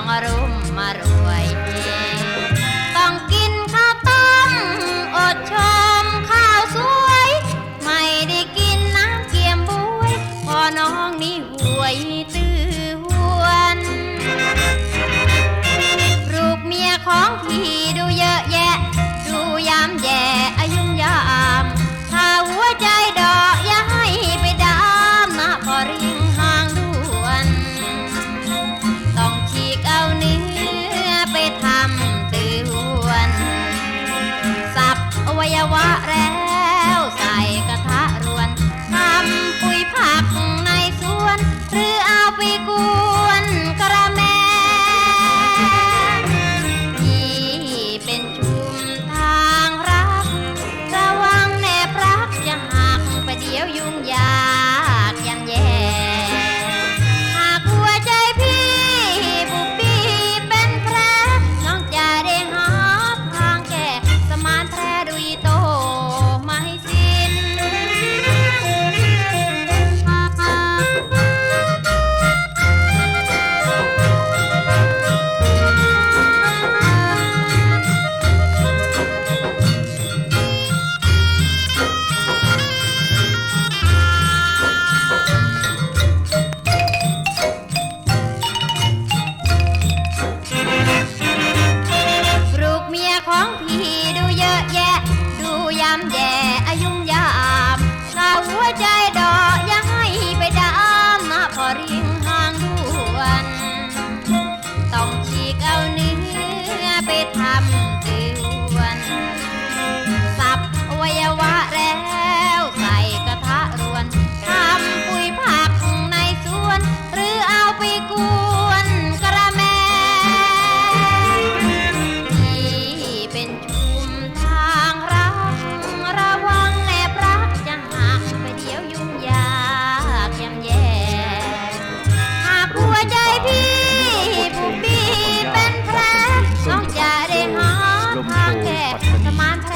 તમારો ริงห้างด่วน ต้องฉีกเอาเนื้อไปทำติวัน 他妈的！